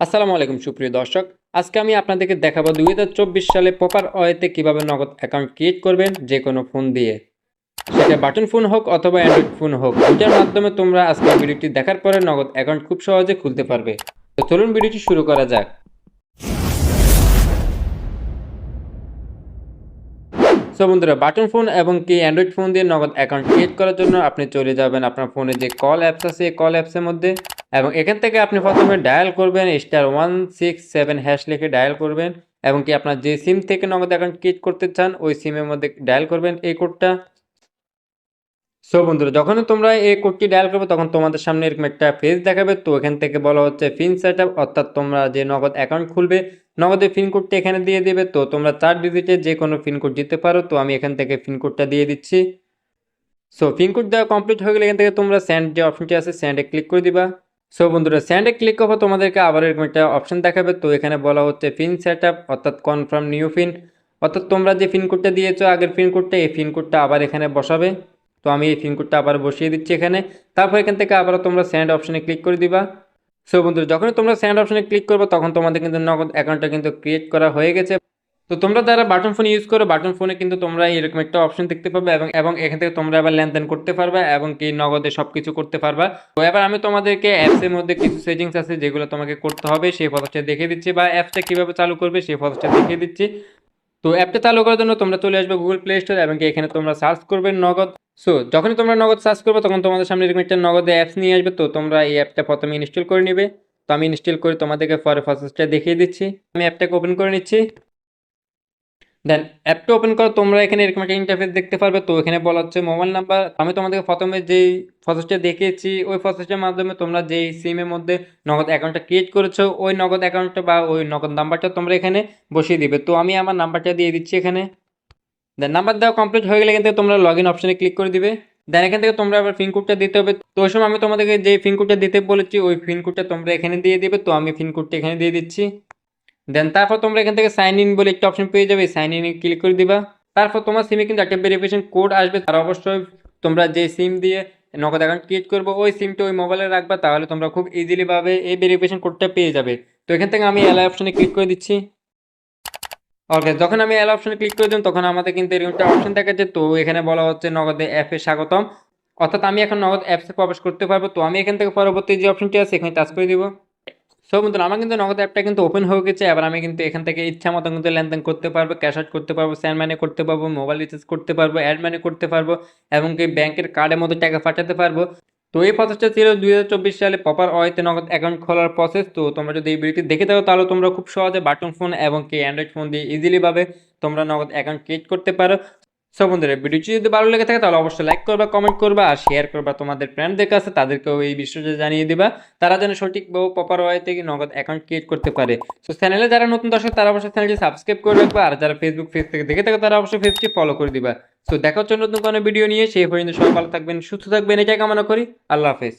আসসালামু আলাইকুম, সুপ্রিয় দর্শক। আজকে আমি আপনাদেরকে দেখাবো দু হাজার চব্বিশ সালে পপার ওয়েতে কীভাবে নগদ অ্যাকাউন্ট ক্রিয়েট করবেন যে কোনো ফোন দিয়ে। সেটা বাটন ফোন হোক অথবা অ্যান্ড্রয়েড ফোন হোক দুটার মাধ্যমে তোমরা আজকে ভিডিওটি দেখার পরে নগদ অ্যাকাউন্ট খুব সহজে খুলতে পারবে। তো চলুন ভিডিওটি শুরু করা যাক। সো বন্ধুরা, বাটন ফোন এবং কি অ্যান্ড্রয়েড ফোন দিয়ে নগদ অ্যাকাউন্ট ক্রিয়েট করার জন্য আপনি চলে যাবেন আপনার ফোনে যে কল অ্যাপস আছে কল অ্যাপসের মধ্যে। এবং এখান থেকে আপনি প্রথমে ডায়াল করবেন star one six seven hash লিখে ডায়াল করবেন, এবং কি আপনার যে সিম থেকে নগদ অ্যাকাউন্ট ক্রিয়েট করতে চান, ওই সিমের মধ্যে ডায়াল করবেন এই কোডটা সো বন্ধুরা, যখনই তোমরা এই কোডটি ডায়াল করবে, তখন তোমাদের সামনে এরকম একটা পেজ দেখাবে। তো এখান থেকে বলা হচ্ছে ফিন সেট অর্থাৎ তোমরা যে নগদ অ্যাকাউন্ট খুলবে নগদের পিন কোডটা এখানে দিয়ে দেবে। তো তোমরা চার ডিজিটে যে কোনো পিন কোড দিতে পারো। তো আমি এখান থেকে পিন কোডটা দিয়ে দিচ্ছি। সো পিন কোড দেওয়া কমপ্লিট হয়ে গেলে এখান থেকে তোমরা স্যান্ড যে অপশনটি আছে স্যান্ডে ক্লিক করে দিবা। সো বন্ধুরা স্যান্ডে ক্লিক করব, তোমাদেরকে আবার এরকম একটা অপশন দেখাবে। তো এখানে বলা হচ্ছে ফিন সেট অর্থাৎ কনফার্ম নিউ ফিন অর্থাৎ তোমরা যে পিন কোডটা দিয়েছ, আগের পিন কোডটা এই পিন কোডটা আবার এখানে বসাবে। তো আমি এই পিন কোডটা আবার বসিয়ে দিচ্ছি এখানে। তারপর এখান থেকে আবারও তোমরা স্যান্ড অপশনে ক্লিক করে দিবা। সো বন্ধুরা, যখনই তোমরা স্যান্ড অপশনে ক্লিক করবে, তখন তোমাদের কিন্তু নগদ অ্যাকাউন্টটা কিন্তু ক্রিয়েট করা হয়ে গেছে। তো তোমরা যারা বাটন ফোন ইউজ করো, বাটন ফোনে কিন্তু তোমরা এরকম একটা অপশন দেখতে পাবে এবং এবং এখান থেকে তোমরা আবার লেনদেন করতে পারবে এবং কি নগদে সব কিছু করতে পারবা। তো এবার আমি তোমাদেরকে অ্যাপসের মধ্যে কিছু সেটিংস আছে যেগুলো তোমাকে করতে হবে, সেই প্রসেসটা দেখিয়ে দিচ্ছি বা অ্যাপসটা কীভাবে চালু করবে সেই প্রসেসটা দেখিয়ে দিচ্ছি। তো অ্যাপটা চালু করার জন্য তোমরা চলে আসবে গুগল প্লে স্টোর এবং এখানে তোমরা সার্চ করবে নগদ। সো যখনই তোমরা নগদ সার্চ করবে, তখন তোমাদের সামনে এরকম একটা নগদে অ্যাপস নিয়ে আসবে, তো তোমরা এই অ্যাপটা প্রথমে ইনস্টল করে নিবে। তো আমি ইনস্টল করে তোমাদেরকে পরে প্রসেসটা দেখিয়ে দিচ্ছি। আমি অ্যাপটাকে ওপেন করে নিচ্ছি। দেন অ্যাপটা ওপেন করো, তোমরা এখানে এরকম একটা ইন্টারফেস দেখতে পারবে। তো এখানে বলা হচ্ছে মোবাইল নাম্বার আমি তোমাদেরকে প্রথমে যেই প্রসেসটা দেখিয়েছি, ওই প্রসেসটার মাধ্যমে তোমরা যেই সিমের মধ্যে নগদ অ্যাকাউন্টটা ক্রিয়েট করেছ, ওই নগদ অ্যাকাউন্টটা বা ওই নগদ নাম্বারটা তোমরা এখানে বসিয়ে দিবে। তো আমি আমার নাম্বারটা দিয়ে দিচ্ছি এখানে। দেন নাম্বার দেওয়া কমপ্লিট হয়ে গেলে এখান থেকে তোমরা লগ ইন অপশনে ক্লিক করে দিবে। দেন এখান থেকে তোমরা আবার কোডটা দিতে হবে। তো ওই সময় আমি তোমাদেরকে যে কোডটা দিতে বলেছি, ওই কোডটা তোমরা এখানে দিয়ে দিবে। তো আমি কোডটা এখানে দিয়ে দিচ্ছি। দেন তারপর তোমরা এখান থেকে সাইন ইন বলে একটা অপশন পেয়ে যাবে সাইন ইনে ক্লিক করে দিবা। তারপর তোমার সিমে কিন্তু একটা ভেরিফিকেশন কোড আসবে তার অবশ্যই তোমরা যে সিম দিয়ে নগদ অ্যাকাউন্ট ক্রিয়েট করব, ওই সিমটা ওই মোবাইলে রাখবা, তাহলে তোমরা খুব ইজিলি ভাবে এই ভেরিফিকেশন কোডটা পেয়ে যাবে। তো এখান থেকে আমি এলাই অপশনে ক্লিক করে দিচ্ছি। ওকে যখন আমি এল অপশনে ক্লিক করে দিলাম, তখন আমাদের কিন্তু এরকম একটা অপশন দেখাচ্ছে তো এখানে বলা হচ্ছে নগদে অ্যাপে স্বাগতম। অর্থাৎ আমি এখন নগদ অ্যাপসে প্রবেশ করতে পারব, তো আমি এখান থেকে পরবর্তী যে অপশনটি আছে, এখানে টাচ করে দিব। সো বন্ধুরা, আমার কিন্তু নগদ অ্যাপটা কিন্তু ওপেন হয়ে গেছে। এবার আমি কিন্তু এখান থেকে ইচ্ছা মতো কিন্তু লেনদেন করতে পারব ক্যাশ আউট করতে পারব স্যান্ড মানি করতে পারব মোবাইল রিচার্জ করতে পারব অ্যাড মানি করতে পারব, এবং কি ব্যাংকের কার্ডের মধ্যে টাকা পাঠাতে পারব। তো এই প্রসেসটা ছিল দুই হাজার চব্বিশ সালে পপার ওয়েতে নগদ অ্যাকাউন্ট খোলার প্রসেস তো তোমরা যদি এই ভিডিওটি দেখে থাকো, তাহলে তোমরা খুব সহজে বাটন ফোন এবং কি অ্যান্ড্রয়েড ফোন দিয়ে ইজিলিভাবে তোমরা নগদ অ্যাকাউন্ট ক্রিয়েট করতে পারো। সো বন্ধুরা ভিডিওটি যদি ভালো লেগে থাকে, তাহলে অবশ্যই লাইক করবা কমেন্ট করবা আর শেয়ার করবা। তোমাদের ফ্রেন্ডদের কাছে তাদেরকেও এই বিষয়টা জানিয়ে দিবা। তারা যেন সঠিক বা প্রপার ওয়ে থেকে নগদ অ্যাকাউন্ট ক্রিয়েট করতে পারে। সো চ্যানেলে যারা নতুন দর্শক, তারা অবশ্যই চ্যানেলটি সাবস্ক্রাইব করে রাখবা। আর যারা ফেসবুক পেজ থেকে দেখে থাকো, তারা অবশ্যই পেজটি ফলো করে দিবা। সো দেখা হচ্ছে নতুন কোনো ভিডিও নিয়ে। সেই পর্যন্ত সবাই ভালো থাকবেন, সুস্থ থাকবেন। এটাই কামনা করি। আল্লাহ হাফেজ।